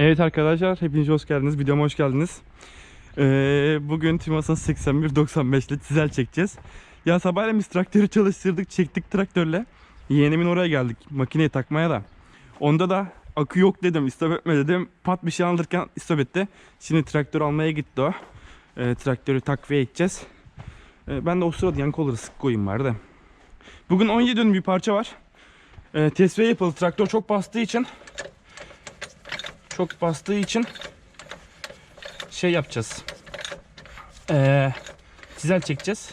Evet arkadaşlar hepiniz hoş geldiniz. Videoma hoş geldiniz. Ee, bugün Timas'ın 8195 ile çizel çekeceğiz. Ya sabahleyin biz traktörü çalıştırdık, çektik traktörle. Yeğenimin oraya geldik makineyi takmaya da. Onda da akü yok dedim, istop etme dedim. Pat bir şey alırken istop etti. Şimdi traktör almaya gitti o. Ee, traktörü takviye edeceğiz. Ee, ben de o sırada yan kolları sık koyayım vardı. Bugün 17 dönüm bir parça var. Ee, tesviye yapıldı. Traktör çok bastığı için çok bastığı için şey yapacağız. Ee, çizel çekeceğiz.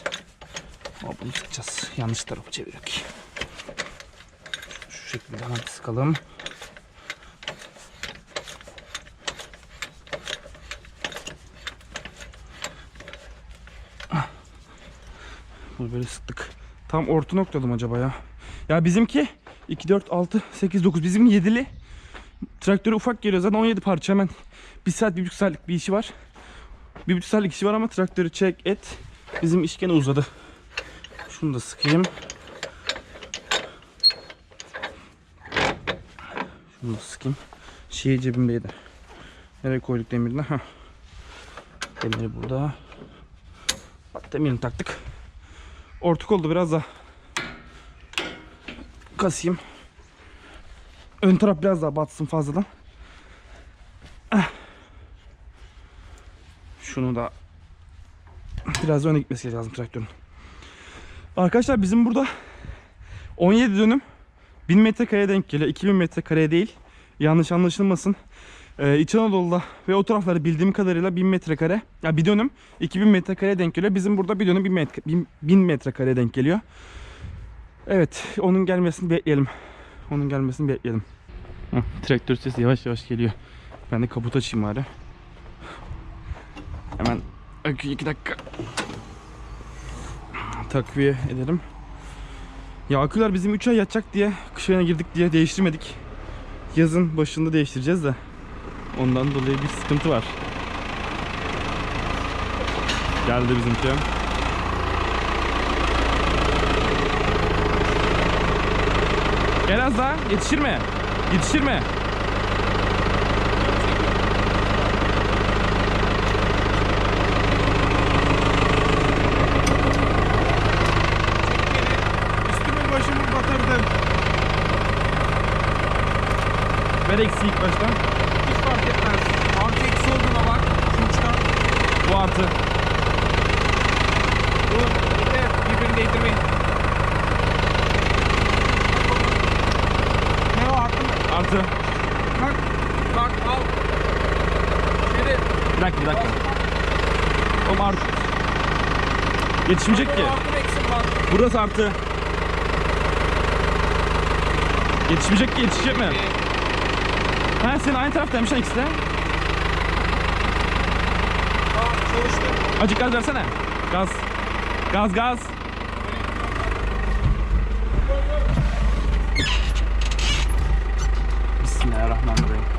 Ama bunu sıkacağız. Yanlış tarafı çeviriyoruz. Şu şekilde hemen sıkalım. Bunu böyle sıktık. Tam orta noktada mı acaba ya? Ya bizimki 2, 4, 6, 8, 9. Bizim 7'li. Traktörü ufak geliyor zaten 17 parça hemen. Bir saat, bir buçuk saatlik bir işi var. Bir buçuk saatlik işi var ama traktörü çek et. Bizim iş gene uzadı. Şunu da sıkayım. Şunu da sıkayım. Şey cebimdeydi. Nereye koyduk demirini? Ha. Demiri burada. Bak demirini taktık. Ortuk oldu biraz da. Kasayım. Ön taraf biraz daha batsın fazladan. Ah. Şunu da biraz öne gitmesi lazım traktörün. Arkadaşlar bizim burada 17 dönüm 1000 metrekareye denk geliyor. 2000 metrekareye değil. Yanlış anlaşılmasın. Ee, İç Anadolu'da ve o taraflarda bildiğim kadarıyla 1000 metrekare, ya bir dönüm 2000 metrekareye denk geliyor. Bizim burada bir dönüm 1000 metre, 1000, 1000 metrekareye denk geliyor. Evet, onun gelmesini bekleyelim. Onun gelmesini bekleyelim. Heh, traktör sesi yavaş yavaş geliyor. Ben de kaput açayım bari. Hemen akü 2 dakika takviye edelim. Ya aküler bizim 3 ay yatacak diye kış ayına girdik diye değiştirmedik. Yazın başında değiştireceğiz de. Ondan dolayı bir sıkıntı var. Geldi bizimki. Gel az daha. Yetişir mi? Yetişir mi? Üstümü başımı batırdın. Ver eksiği ilk baştan. Hiç fark etmez. Artı eksi olduğuna bak. Uçtan. Bu artı. Dur. Bir de birbirini değdirmeyin. Ne o Artı. Kalk. Kalk al. Geri. Bir dakika bir dakika. Oğlum artı. Yetişmeyecek ki. Burası artı. Yetişmeyecek ki yetişecek mi? Ha senin aynı taraftaymış ikisi de. Tamam çalıştı. Acık gaz versene. Gaz. Gaz gaz. atmam burayı.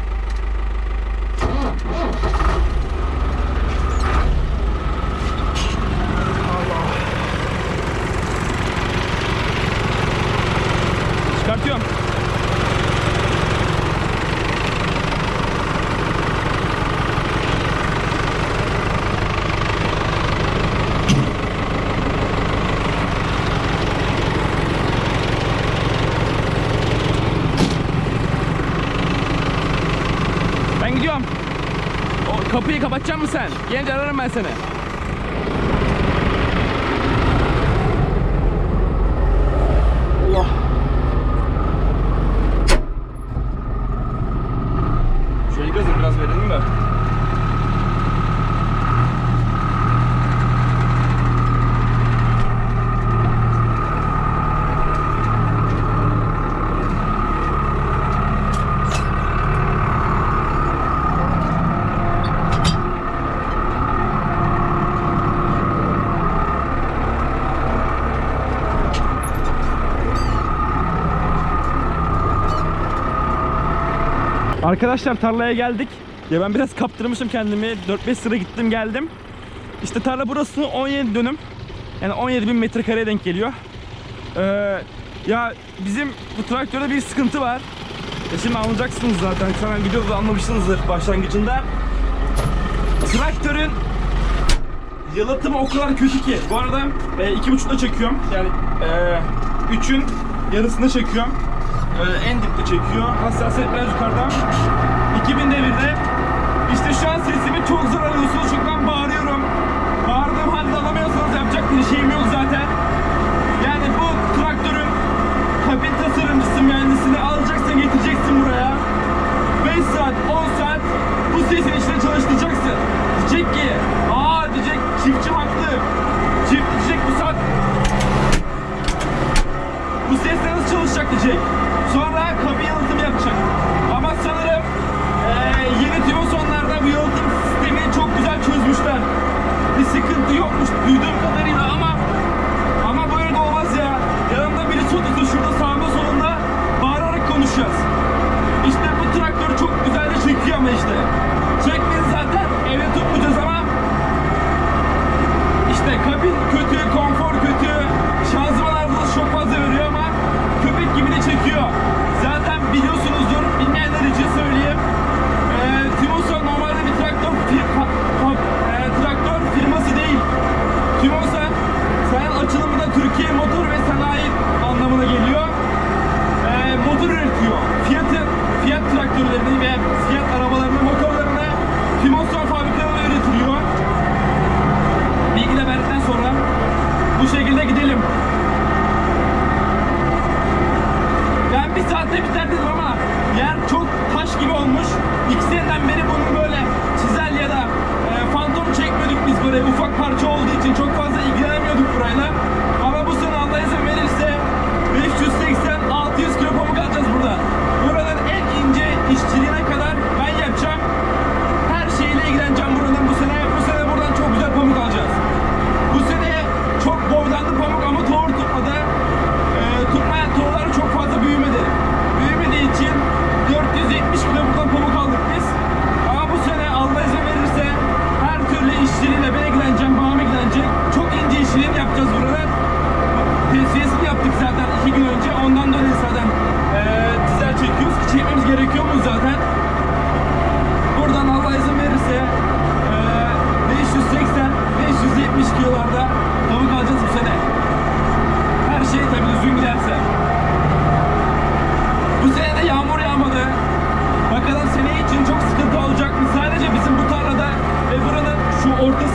Kapıyı kapatacak mısın sen? Gelince ararım ben seni. Arkadaşlar tarlaya geldik. Ya ben biraz kaptırmışım kendimi. 4-5 sıra gittim geldim. İşte tarla burası 17 dönüm. Yani 17 bin metrekareye denk geliyor. Ee, ya bizim bu traktörde bir sıkıntı var. E şimdi anlayacaksınız zaten. Hemen videoda anlamışsınızdır başlangıcında. Traktörün yalıtımı o kadar kötü ki. Bu arada e, iki buçukta çekiyorum. Yani e, üçün yarısında çekiyorum. Böyle en dipte çekiyor. Hassasiyet biraz yukarıdan. 2000 devirde. İşte şu an sesimi çok zor alıyorsunuz çünkü Oh.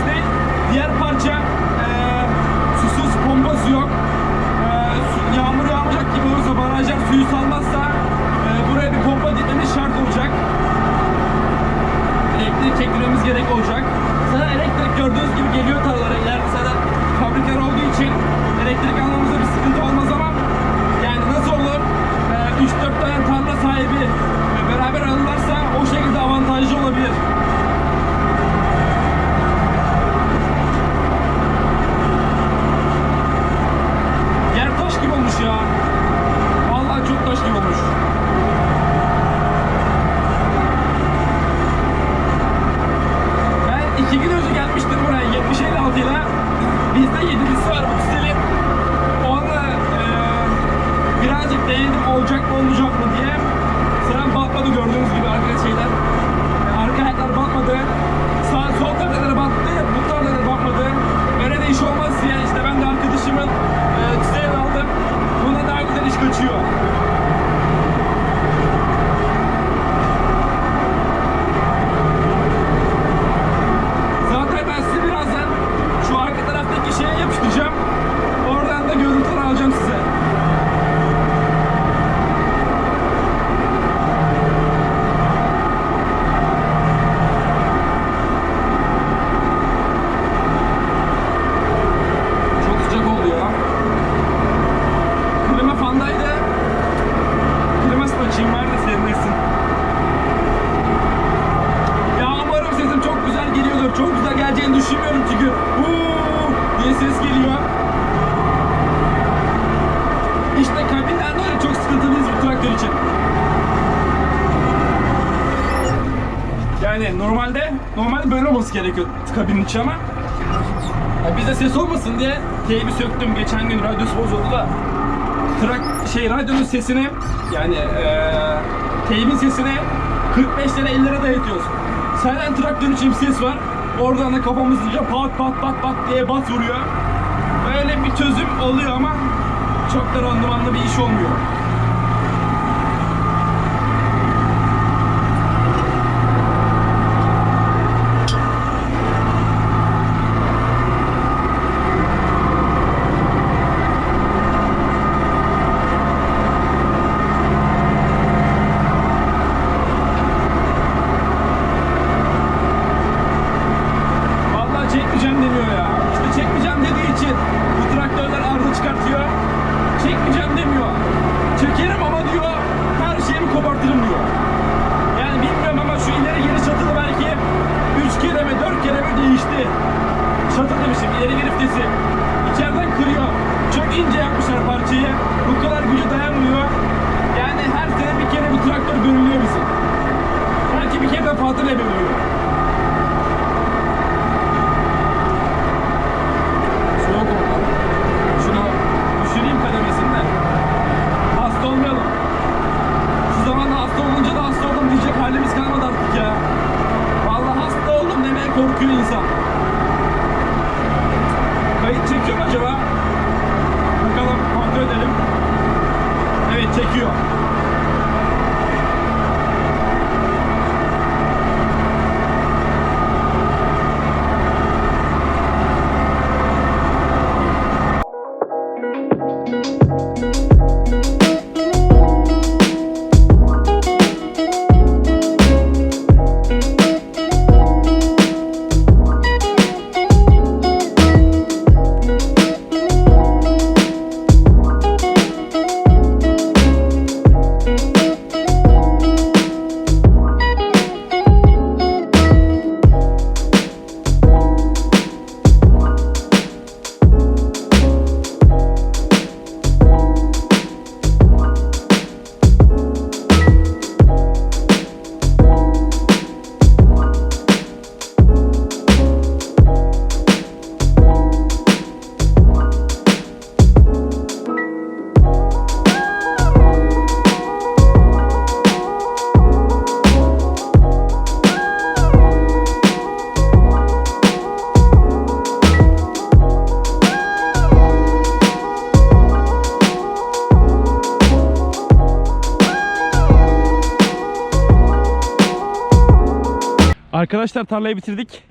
Normalde böyle olması gerekiyor kabinin içi ama yani bizde ses olmasın diye teybi söktüm. Geçen gün radyosu bozuldu da trak şey radyonun sesini yani ee, teybin sesini 45 lira 50 lira dayatıyoruz. Silent traktör için ses var. Oradan da kafamızınca pat pat pat pat diye bat vuruyor. Böyle bir çözüm oluyor ama çok da randımanlı bir iş olmuyor. Arkadaşlar tarlayı bitirdik.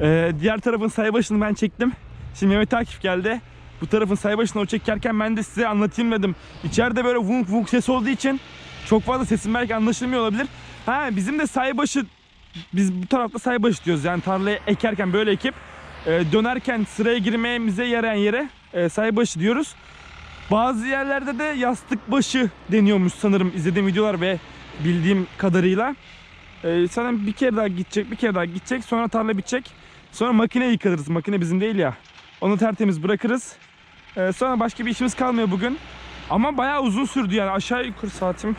Ee, diğer tarafın saybaşını ben çektim. Şimdi Mehmet Akif geldi. Bu tarafın saybaşını o çekerken ben de size anlatayım dedim. İçeride böyle vunk vunk ses olduğu için çok fazla sesim belki anlaşılmıyor olabilir. Ha bizim de saybaşı biz bu tarafta saybaşı diyoruz. Yani tarlayı ekerken böyle ekip e, dönerken sıraya girmemize yarayan yere e, saybaşı diyoruz. Bazı yerlerde de yastık başı deniyormuş sanırım izlediğim videolar ve bildiğim kadarıyla. Ee, sanırım bir kere daha gidecek, bir kere daha gidecek. Sonra tarla bitecek. Sonra makine yıkarız. Makine bizim değil ya. Onu tertemiz bırakırız. Ee, sonra başka bir işimiz kalmıyor bugün. Ama bayağı uzun sürdü yani. Aşağı yukarı saatim.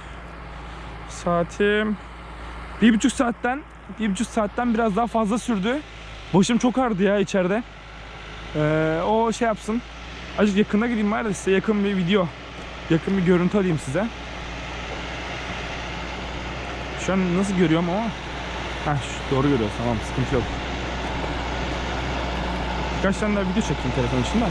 Saatim. Bir buçuk saatten, bir buçuk saatten biraz daha fazla sürdü. Başım çok ağrıdı ya içeride. Ee, o şey yapsın. Azıcık yakına gideyim var size yakın bir video. Yakın bir görüntü alayım size. Şu an nasıl görüyorum ama Heh, doğru görüyoruz tamam sıkıntı yok. Birkaç tane daha video çekeyim telefon için de.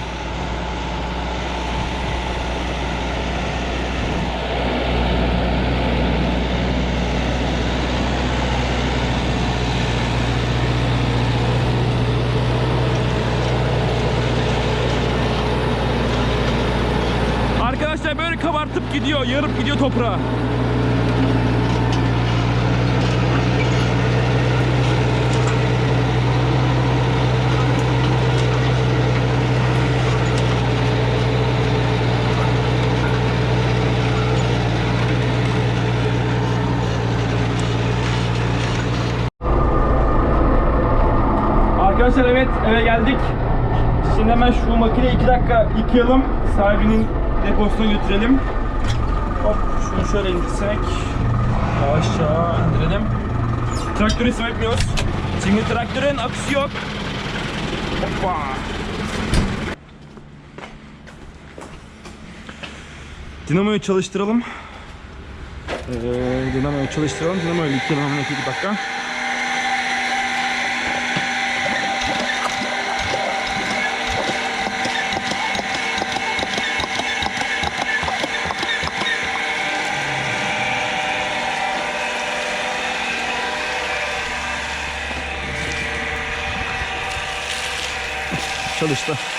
Arkadaşlar böyle kabartıp gidiyor, yarıp gidiyor toprağa. Arkadaşlar evet eve geldik. Şimdi hemen şu makineyi 2 dakika yıkayalım. Sahibinin deposuna götürelim. Hop şunu şöyle indirsek. Yavaşça indirelim. Traktörü istem etmiyoruz. Şimdi traktörün aküsü yok. Hoppa. Dinamoyu çalıştıralım. Ee, dinamoyu çalıştıralım. Dinamo ile 2 yılın 2 dakika. Çalıştı.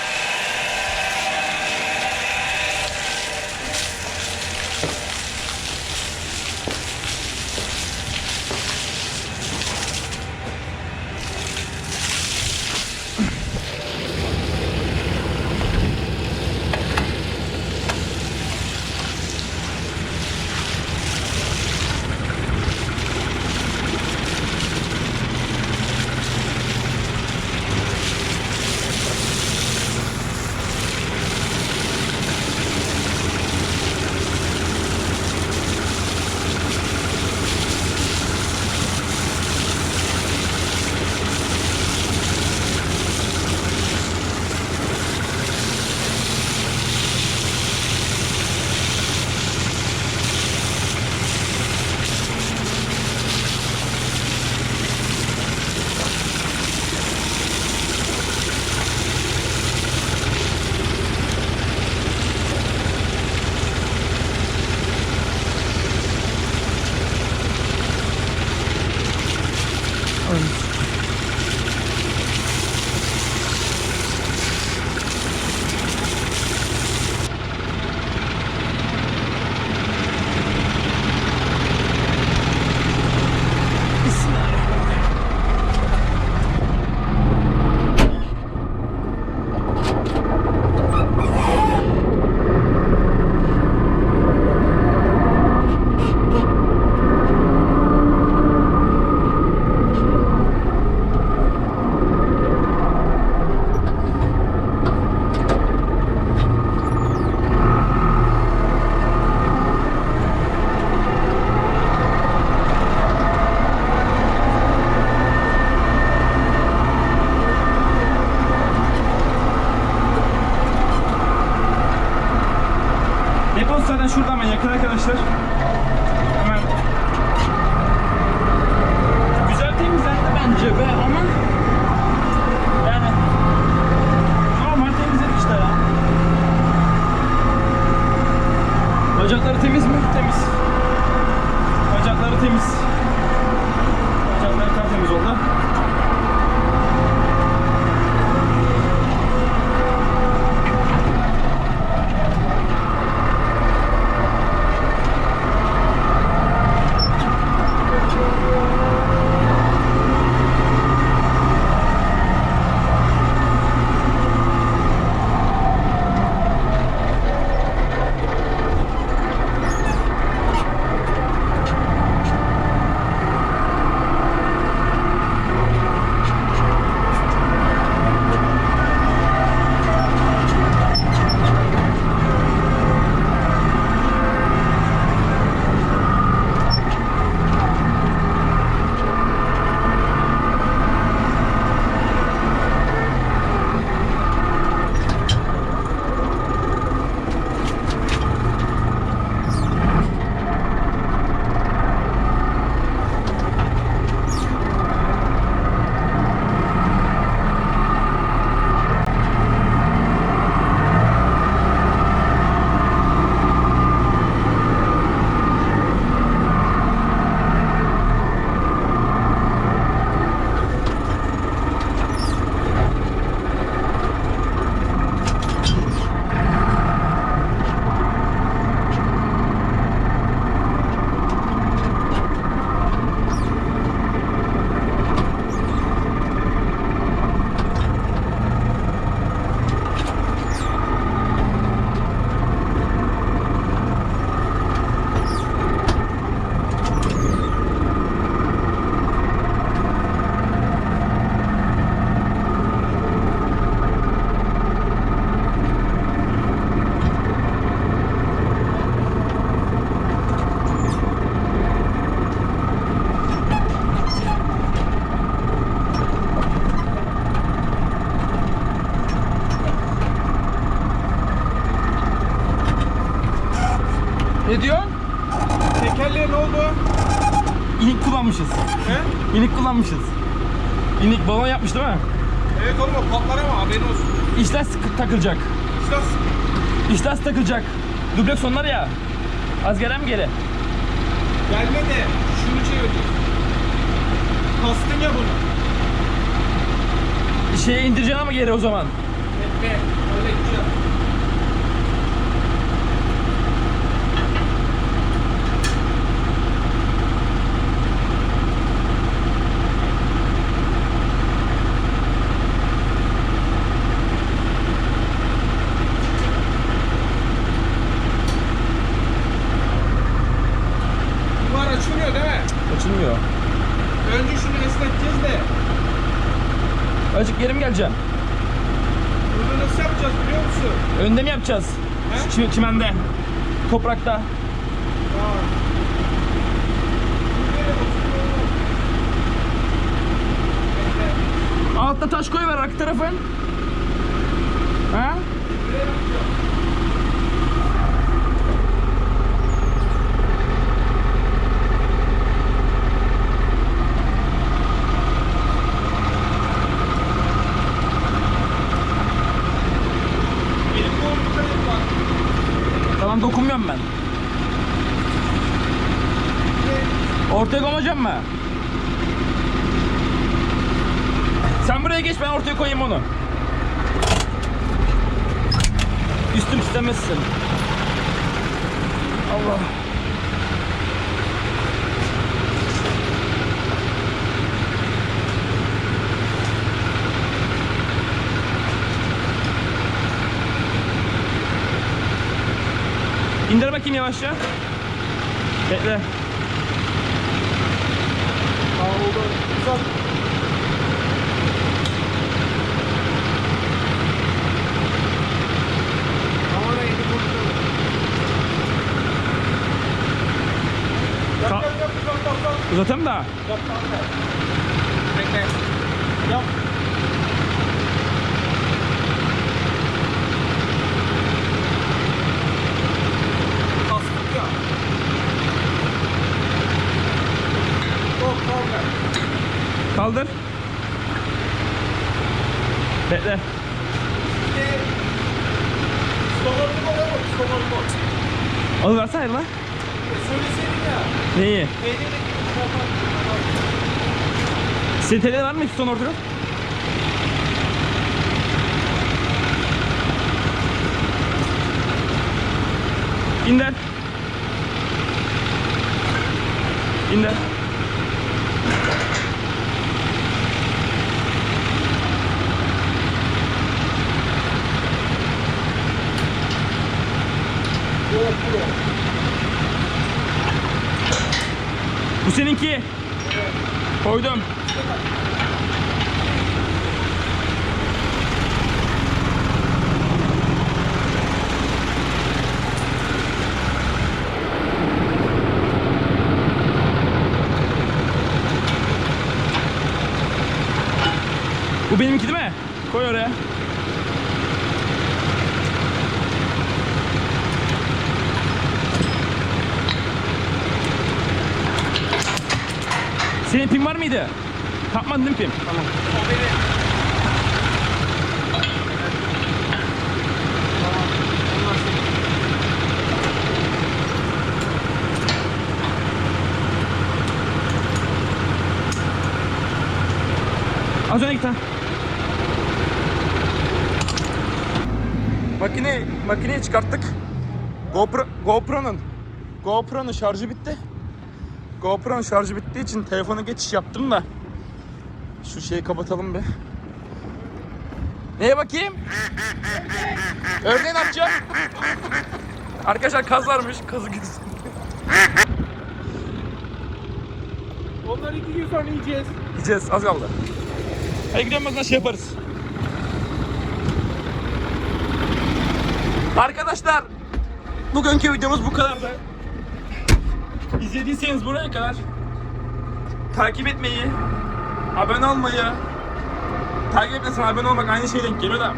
Yakın arkadaşlar. Yapmış değil mi? Evet oğlum o patlar ama haberin olsun. İşler sıkı takılacak. İşte İşler takılacak. Dubleks onlar ya. Az gelen mi geri? gelme de şunu çevireceğiz. Kastın ya bunu. Şeye indireceksin ama geri o zaman. Bekle. Öyle gideceğim. Bunlar açılmıyor değil mi? Açılmıyor. Önce şunu esneteceğiz de. Azıcık geri mi geleceksin? Bunu nasıl yapacağız biliyor musun? Önde mi yapacağız? He? Çim- çimende. Toprakta. Altta taş koy ver arka tarafın. Ha? Nereye yapacağım? Benim kolum dikkat et bak. Tamam dokunmuyorum ben. Ortaya koymayacağım mı? Sen buraya geç ben ortaya koyayım onu. Üstüm istemezsin. Allah. İndir bakayım yavaşça. Bekle. Tamam oldu. Yap. Uzatayım da. Yap yap yap. Bekle. Yap. Kastık ya. Çok problem. Kaldır. Bekle. Gol. Alıversene lan. Söyleseydin ya. Neyi? STL var mı son ortada? İndir. İndir. Bu seninki. Koydum. Bu benimki değil mi? Koy oraya. Senin pin var mıydı? Mi pin? Tamam. Az öne git ha. Makine, makineyi çıkarttık. GoPro, GoPro'nun GoPro'nun şarjı bitti. GoPro'nun şarjı bittiği için telefona geçiş yaptım da. Şu şeyi kapatalım bir. Neye bakayım? Örneğin ne yapacağım? Arkadaşlar kaz varmış. Kazı gitsin. Onları iki gün sonra yiyeceğiz. Gideceğiz az kaldı. Hadi gidelim şey yaparız. Arkadaşlar bugünkü videomuz bu kadardı. İzlediyseniz buraya kadar takip etmeyi, abone olmayı, takip etmesen abone olmak aynı şey geliyor da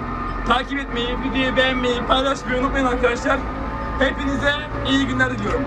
takip etmeyi, videoyu beğenmeyi, paylaşmayı unutmayın arkadaşlar. Hepinize iyi günler diliyorum.